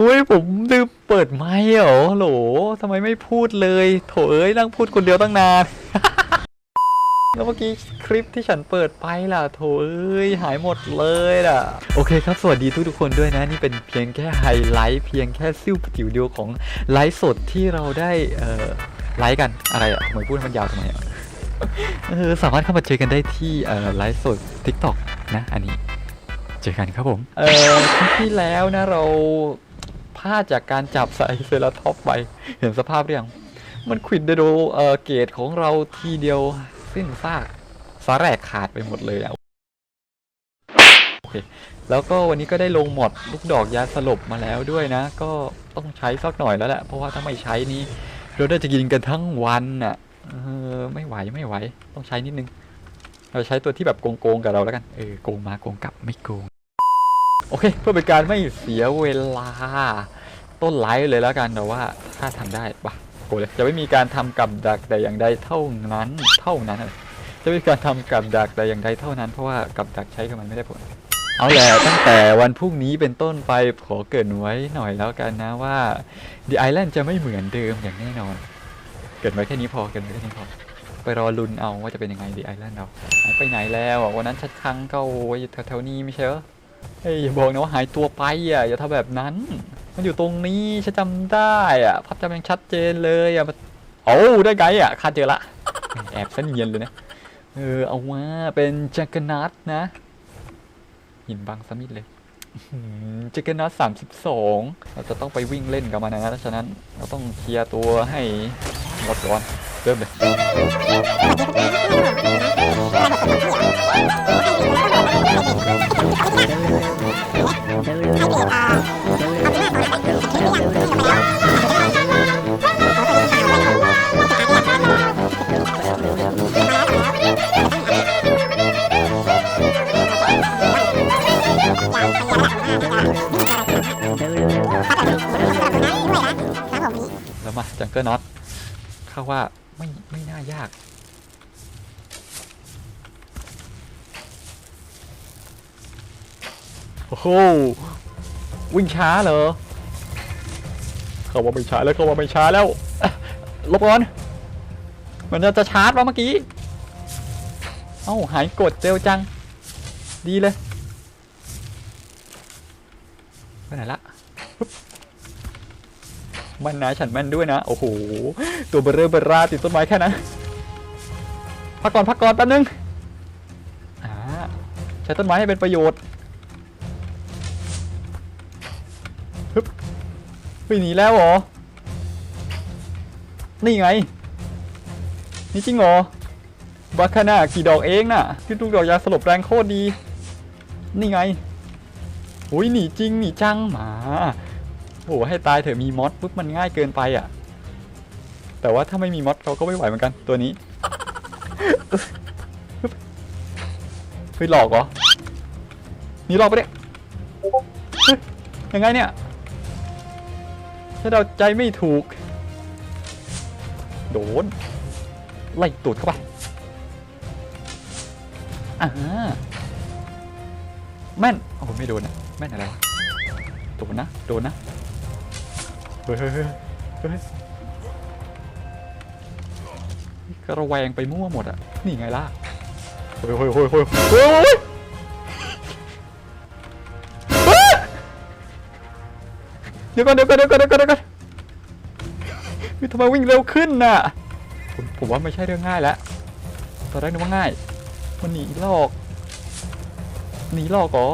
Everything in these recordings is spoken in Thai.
อุ้ยผมลืมเปิดไมค์เหรอโหลทำไมไม่พูดเลย โถเอ้ยนั่งพูดคนเดียวตั้งนาน แล้วเมื่อกี้คลิปที่ฉันเปิดไปล่ะ โถเอ้ยหายหมดเลยล่ะ โอเคครับ สวัสดีทุกทุกคนด้วยนะ นี่เป็นเพียงแค่ไฮไลท์เพียงแค่ซิ่วจิ๋วเดียวของไลฟ์สดที่เราได้เอ่อไลฟ์กันอะไรอะทำไมพูดมันยาวทำไมอะเออสามารถเข้ามาเจอกันได้ที่เอ่อไลฟ์สด TikTok นะ อันนี้ เจอกันครับผม เออคลิปที่แล้วนะเรา พลาดจากการจับใส่เซราท็อปไปเห็นสภาพหรือยังมันควิดไดโดเออเกตของเราทีเดียวสิ้นซากสาแรกขาดไปหมดเลยอะโอเคแล้วก็วันนี้ก็ได้ลงหมดลูกดอกยาสลบมาแล้วด้วยนะ ก็ต้องใช้สักหน่อยแล้วแหละเพราะว่าถ้าไม่ใช้นี้เราได้จะกินกันทั้งวันน่ะเออไม่ไหวไม่ไหว ต้องใช้นิดนึง เราใช้ตัวที่แบบโกงๆกับเราแล้วกันเออโกงมาโกงกลับไม่โกง โอเค เพื่อเป็นการไม่เสียเวลา ต้นไลฟ์เลยแล้วกันแต่ว่าถ้าทำได้ปะโกเลยจะไม่มีการทำกับดักแต่อย่างใดเท่านั้นเท่านั้นจะไม่มีการทำกับดักแต่อย่างใดเท่านั้น เพราะว่ากับดักใช้กับมันไม่ได้ผล เอาแหละตั้งแต่วันพรุ่งนี้เป็นต้นไปขอเกรินไว้หน่อยแล้วกันนะว่า The Island จะไม่เหมือนเดิมอย่างแน่นอน เกรินไว้แค่นี้พอเกรินไว้แค่นี้พอไปรอลุ้นเอาว่าจะเป็นยังไง The Island เราหายไปไหนแล้ววันนั้นชัดครั้งก็ไว้อยู่แถวๆนี้ไม่ใช่เหรอเฮ้ยอย่าบอกนะว่าหายตัวไปอะอย่าทำแบบนั้น มันอยู่ตรงนี้ฉันจำได้อะภาพจำยังชัดเจนเลยอะมันโอ้ได้ไงอะคาดเจอละ แอบซะเนียนเลยนะ เออเอาว่าเป็นจักรนัทนะ หินบางสมิธเลยจักรนัทสามสิบสองเราจะต้องไปวิ่งเล่นกับมันนะฉะนั้นเราต้องเคลียร์ตัวให้หมดก่อนเริ่มเลยเกิลน็อตข้าว่าไม่ไม่น่ายาก โอ้โหวิ่งช้าเหรอเขาว่าไม่ช้าแล้วเขาว่าไม่ช้าแล้วอะหลบก่อนมันจะจะชาร์จวะเมื่อกี้เอ้าหายกดเร็วจัง ดีเลยไปไหนละ มันนะฉันแมันด้วยนะ โอ้โห ตัวเบอร์เรอเบอร์ราติดต้นไม้แค่นั้นพักก่อนพักก่อนแป๊บนึงอ่าใช้ต้นไม้ให้เป็นประโยชน์ฮึบเฮ้ยหนีแล้วเหรอ นี่ไง นี่จริงเหรอบัคคาน่ากี่ดอกเองน่ะคือลูกดอกยาสลบแรงโคตรดี นี่ไงโอ้ยหนีจริงหนีจังหมา หให้ตายเถอะมีมอสปุ๊บมันง่ายเกินไปอะ แต่ว่าถ้าไม่มีมอสเขาก็ไม่ไหวเหมือนกันตัวนี้เฮ้ยหลอกเหรอ นี่หลอกไปะเนี่ยยังไงเนี่ยถ้าเราใจไม่ถูก โดน ไล่ตูดเข้าไปอ่าแม่น โอ้ไม่โดนอะแม่นอะไรวะ โดนนะ โดนนะ เฮ้ยเฮ้ยเฮ้ยเฮ้ยก็ระแวงไปมั่วหมดอะนี่ไงล่ะเฮ้ยเฮ้ยเฮ้ยเฮ้ยเฮ้ยเฮ้ยเดี๋ยวก่อนเดี๋ยวก่อนเดี๋ยวก่อนเดี๋ยวก่อนเดี๋ยวก่อนเฮ้ยทำไมวิ่งเร็วขึ้นน่ะผมผมว่าไม่ใช่เรื่องง่ายแล้วตอนแรกนึกว่าง่าย มันหนีหลอก หนีหลอกเหรอ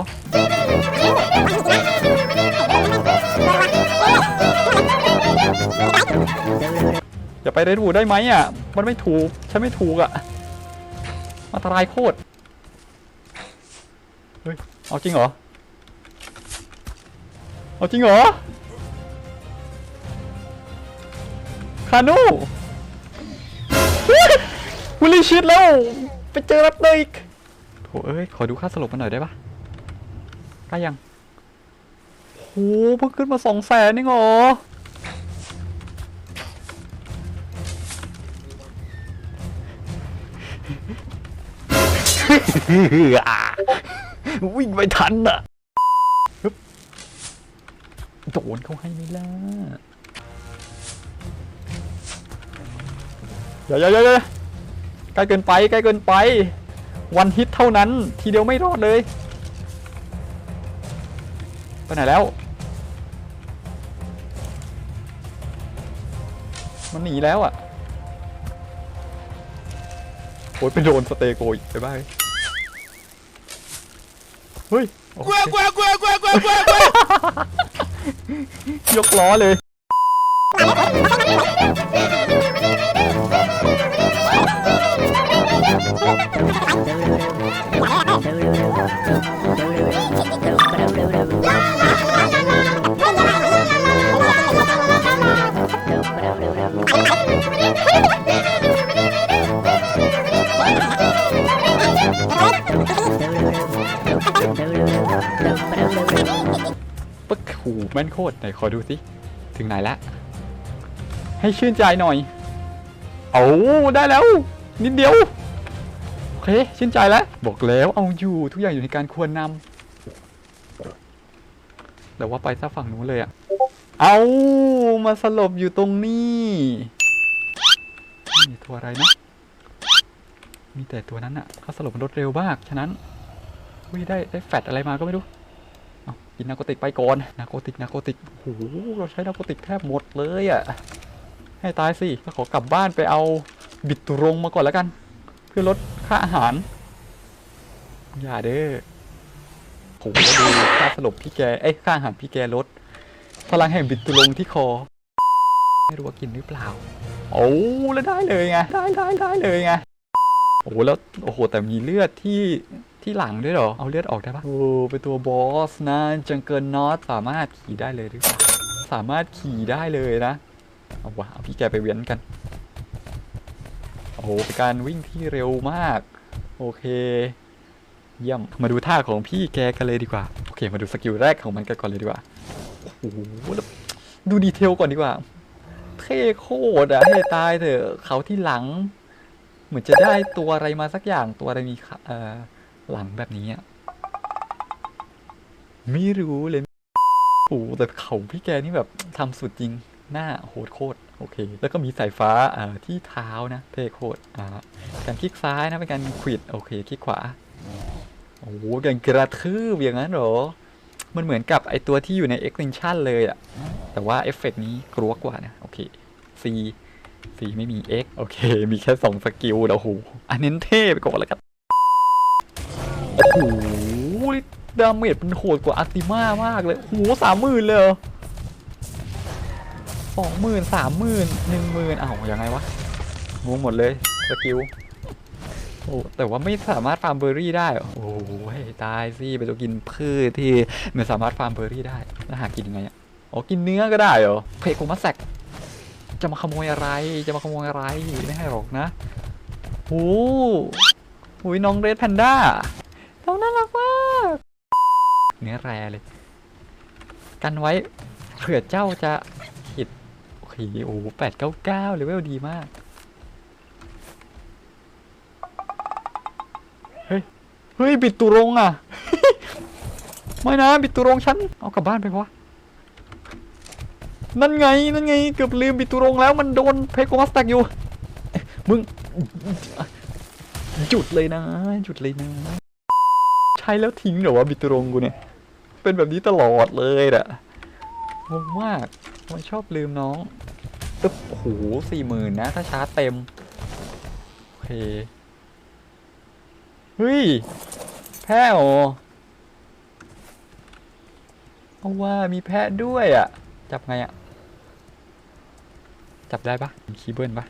อย่าไปเรดบูได้ไหมอะ มันไม่ถูก ฉันไม่ถูกอะอันตรายโคตร เฮ้ย เอาจริงเหรอ เอาจริงเหรอ คานูวิลลี่ชิดแล้ว ไปเจอรับเลยอีกโถเอ้ย ขอดูค่าสลบมันหน่อยได้ปะใกล้ยังโหเพิ่งขึ้นมาสองแสนนี่เหรอ วิ่งไม่ทันอะโดนเขาให้ไม่ล่ะอย่าอย่าอย่าอย่าใกล้เกินไปใกล้เกินไป วันฮิตเท่านั้น ทีเดียวไม่รอดเลย ไปไหนแล้ว มันหนีแล้วอะโอ้ยไปโดนสเตโกอีกไปบ้า เฮ้ยโอเคยกล้อเลยปึ๊ แม่นโคตรไหนขอดูสิ ถึงไหนละ ให้ชื่นใจหน่อยเอาได้แล้ว นิดเดียว โอเค ชื่นใจแล้ว บอกแล้วเอาอยู่ทุกอย่างอยู่ในการควรนำแต่ว่าไปซะฝั่งนู้นเลยอะเอามาสลบอยู่ตรงนี้มีตัวอะไรนะ มีแต่ตัวนั้นอะเขาสลบมันรวดเร็วมาก ฉะนั้นอุ้ยได้ได้แฟดอะไรมาก็ไม่รู้ กินนาโกติกไปก่อนนาโกติกนาโกติกโอ้โหเราใช้นาโกติกแทบหมดเลยอะ่ะให้ตายสิก็ขอกลับบ้านไปเอาบิดตุรงมาก่อนแล้วกัน เพื่อลดค่าอาหาร อย่าเด้อผมก็ดูค่าสลบพี่แกเอ้ยค่าอาหารพี่แกลดพลังแห่งบิดตุรงที่คอ ไม่รู้ว่ากินหรือเปล่า โอ้แล้วได้เลยไงได้ได้ได้เลยไงโอ้แล้วโอ้โหแต่มีเลือดที่ ที่หลังด้วยเหรอ เอาเลือดออกได้ปะโอ้เป็นตัวบอสนะจังเกิลนอตสามารถขี่ได้เลยหรือเปล่าสามารถขี่ได้เลยนะ เอาวะเอาพี่แกไปเวียนกัน โอ้โหเป็นการวิ่งที่เร็วมาก โอเค เยี่ยม มาดูท่าของพี่แกกันเลยดีกว่า โอเค มาดูสกิลแรกของมันกันก่อนเลยดีกว่า โอ้โหดูดีเทลก่อนดีกว่า เท่โคตรอะให้ตายเถอะเขาที่หลัง เหมือนจะได้ตัวอะไรมาสักอย่างตัวอะไรมีเอ่อ หลังแบบนี้อะไม่รู้เลยโอ้โหแต่เขาพี่แกนี่แบบทำสุดจริงหน้าโหดโคตรโอเค แล้วก็มีสายฟ้าอ่าที่เท้านะเท่โคตรอ่าการคลิกซ้ายนะเป็นการควิดโอเคคลิกขวาโอ้โหการกระทืบอย่างนั้นเหรอ มันเหมือนกับไอตัวที่อยู่ใน extension เลยอะแต่ว่าเอฟเฟกต์นี้กลัวกว่านะโอเค C C ไม่มี X โอเค มีแค่สองสกิลแล้วโอ้โหอันเน้นเท่ไปก่อนแล้วกัน โอ้โหดาเมจมันโหดกว่าอัติมามากเลยโหสามหมื่นเลยสองหมื่นสามหมื่นหนึ่งหมื่นอ้าวยังไงวะงงหมดเลยสกิลโอ้แต่ว่าไม่สามารถฟาร์มเบอร์รี่ได้ โอ้ยตายสิไปตัวกินพืชที่ไม่สามารถฟาร์มเบอร์รี่ได้แล้วหากินยังไงอะอ๋อกินเนื้อก็ได้เหรอเพโคมาแซกจะมาขโมยอะไรจะมาขโมยอะไรไม่ให้หรอกนะโอ้โหน้องเรดแพนด้า เนื้อแรเลย กันไว้เผื่อเจ้าจะผิดโอเคโอ้แปดเก้าเก้าเลเวลดีมาก เฮ้ย เฮ้ย บิดตุรงอะ ไม่นะ บิดตุรงฉัน เอากลับบ้านไปวะนั่นไง นั่นไง เกือบลืมบิดตุรงแล้วมันโดนเพโกมัสแตกอยู่ มึง จุดเลยนะ จุดเลยนะ ใช้แล้วทิ้งเหรอวะบิดตุรงกูเนี่ย เป็นแบบนี้ตลอดเลยอะงงมากทำไมชอบลืมน้องตึ๊บโอ้โหสี่หมื่นนะ ถ้าชาร์จเต็ม โอเค เฮ้ย แพ้เหรอเอาว่ามีแพะด้วยอะจับไงอะจับได้ปะคีเบิลปะ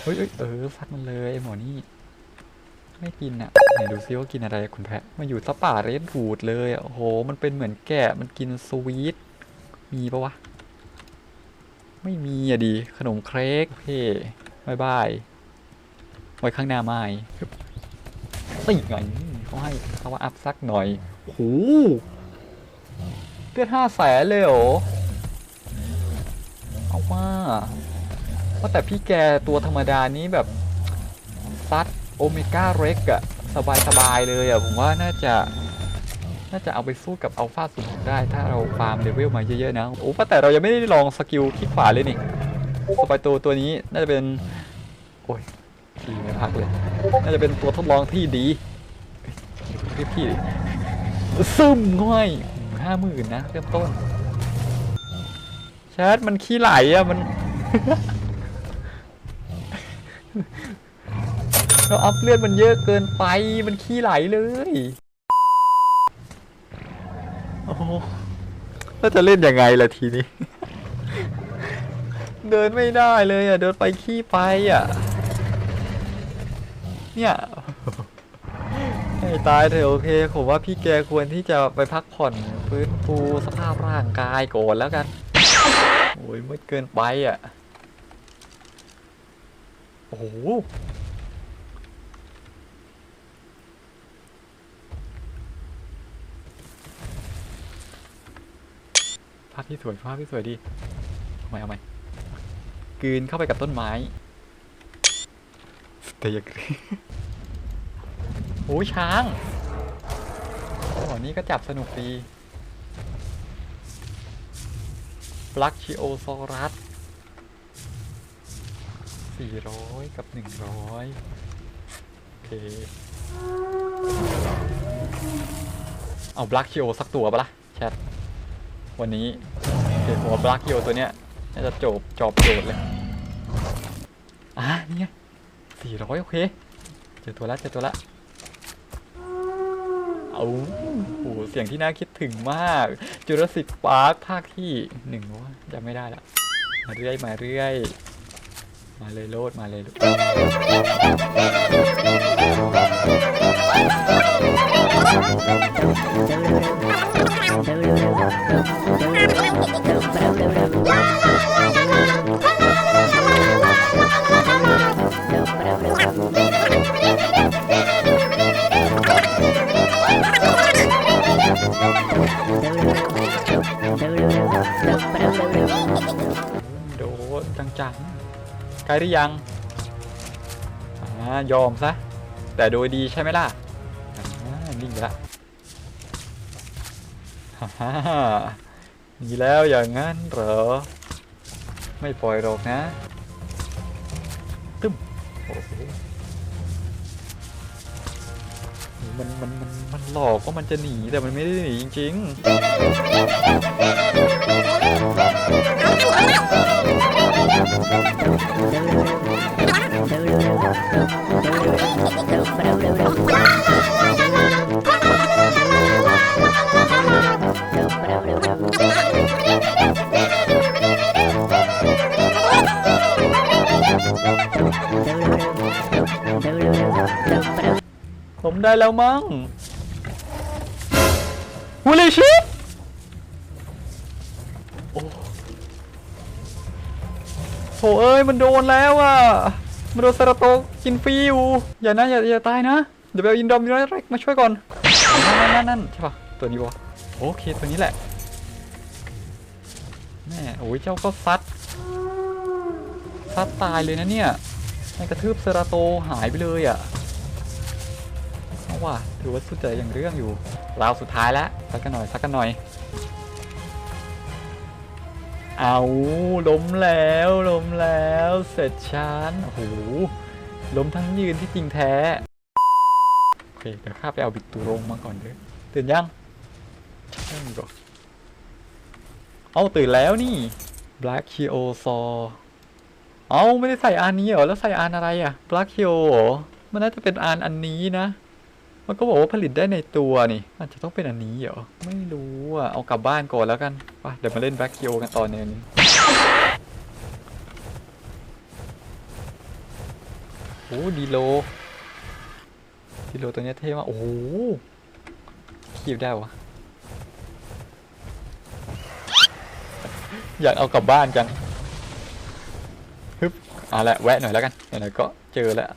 เฮ้ยเอ้ยเออฟัดมันเลยไอหมอนี่ ไม่กินอะไหนดูซิว่ากินอะไรคุณแพะมาอยู่ซะป่าเรดบูดเลยอะโอ้โห มันเป็นเหมือนแกะมันกินสวีทมีปะวะ ไม่มีอะดี ขนมเค้กโอเคบายบาย ไว้ข้างหน้าไม่ฮึบตีไงเขาให้เขาว่าอัพสักหน่อยโอ้โหเลือดห้าแสนเลยเหรอเอาว่าว่าแต่พี่แกตัวธรรมดานี้แบบซัด โอเมก้าเร็กอะสบายสบายๆเลยอะผมว่าน่าจะ น่าจะเอาไปสู้กับอัลฟาสูงได้ ถ้าเราฟาร์มเลเวลมาเยอะๆนะโอ้แต่เรายังไม่ได้ลองสกิลคลิกขวาเลยนี่สไปตัวตัวนี้น่าจะเป็น โอ้ยพี่ไม่พักเลย น่าจะเป็นตัวทดลองที่ดีเรียกพี่ซึมง่อยห้าหมื่นนะเริ่มต้นแชทมันขี้ไหลอะมัน เราอัพเลือดมันเยอะเกินไปมันขี้ไหลเลยโอ้โหแล้วจะเล่นยังไงล่ะทีนี้ เดินไม่ได้เลยอะ เดินไปขี้ไปอะ เนี่ยให้ตายเถอะโอเคผมว่าพี่แกควรที่จะไปพักผ่อนฟื้นฟูสภาพร่างกายก่อนแล้วกัน โอ้ยมืดเกินไปอะ โอ้โห พที่สวยภาพที่สวยดีเอาไหมเอาไหมกลืนเข้าไปกับต้นไม้แต่อยากโอ้ยช้างโอ้นี่ก็จับสนุกดีบลักชิโอซอรัส400 กับ 100 โอเค เอาบลักชิโอสักตัวปะล่ะแชท วันนี้ เห็นหัวบลักโยตัวเนี้ยน่าจะจบจอบโจทย์เลยอะนี่ไงสี่ร้อยโอเคเจอตัวละเจอตัวละเอาโอ้โหเสียงที่น่าคิดถึงมากจูราสสิกพาร์คภาคที่หนึ่งว่าจำไม่ได้ละมาเรื่อยมาเรื่อย มาเลยโลดมาเลย หรือยังอยอมซะ แต่โดยดีใช่ไหมล่ะนิ่งละฮ่าฮ่ามีแล้วอย่างนั้นเหรอ ไม่ปล่อยหรอกนะตึ้มโอ้โหมันมันมันมันหลอกว่ามันจะหนีแต่มันไม่ได้หนีจริงๆ ผมได้แล้วมั้งฮูลิ ถเอ้ยมันโดนแล้วอะมันโดนซาราโตกินฟรีอยู่อย่านะอย่าอย่าตายนะเดี๋ยวไปเอาอินดอมยูไนเร็กมาช่วยก่อนนั่นนั่นนั่นใช่ปะตัวนี้วะโอเคตัวนี้แหละแม่โอ้ยเจ้าก็ซัดซัดตายเลยนะเนี่ยให้กระทืบเซราโตหายไปเลยอะเอาว่ะถือว่าสุดใจอย่างเรื่องอยู่ราวสุดท้ายแล้วสักกันหน่อยสักกันหน่อย เอาล้มแล้วล้มแล้วเสร็จชันโอ้โหล้มทั้งยืนที่จริงแท้โอเคเดี๋ยวข้าไปเอาบิกตูรงมาก่อนเด้อตื่นยังช่ก่อนเอาตื่นแล้วนี่ Black k i o s a w เอาไม่ได้ใส่อันนี้เหรอ แล้วใส่อันอะไรอะ Black k i o มันน่าจะเป็นอันอันนี้นะ มันก็บอกว่าผลิตได้ในตัวนี่อาจจะต้องเป็นอันนี้เหรอ ไม่รู้อะ เอากลับบ้านก่อนแล้วกันไปเดี๋ยวมาเล่นแบ็คคิวกันตอนนึงโอ้ดีโลดีโลตัวนี้เท่มากโอ้โหคีบได้วะอยากเอากลับบ้านจังฮึบเอาละแวะหน่อยแล้วกันไหนๆก็เจอแล้ว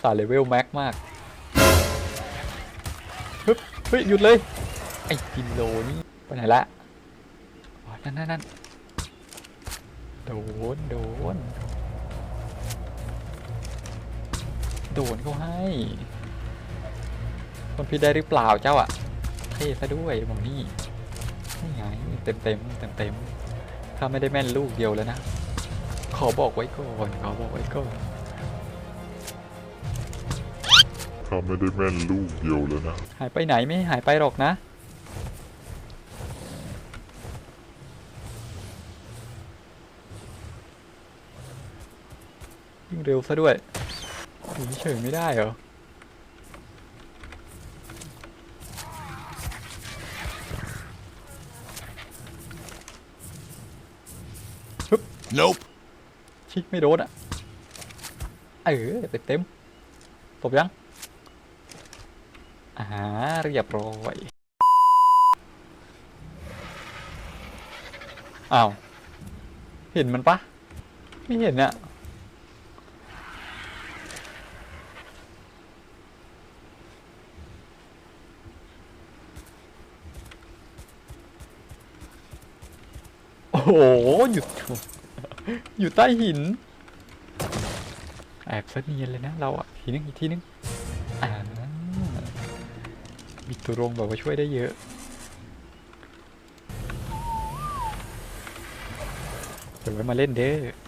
สาเลเวลแม็กมาก เฮ้ยหยุดเลย ไอ้กินโลนี่ไปไหนละนั่นนั่นนั่นโดนโดนโดนเขาให้ คนพิดได้หรือเปล่าเจ้าอะเท่ซะด้วยมองนี่นี่ไงเต็มเต็มเต็มเต็มถ้าไม่ได้แม่นลูกเดียวแล้วนะ ขอบอกไว้ก่อนขอบอกไว้ก่อน ถ้าไม่ได้แม่นลูกเดียวแล้วนะ หายไปไหนไม่หายไปหรอกนะ ยิ่งเร็วซะด้วยอยู่เฉยๆไม่ได้เหรอ Nope. ชิกไม่โดนอะ เออเต็มเต็มๆตบยัง อ่าเรียบร้อยอ้าว เห็นมันปะ ไม่เห็นอะโอ้โหหยุดอยู่ใต้หิน แอบซะเนียนเลยนะ เราอะทีนึงอีกทีนึง อ่ามีตัวรงแบบว่าช่วยได้เยอะ เดี๋ยวไว้มาเล่นเด้อ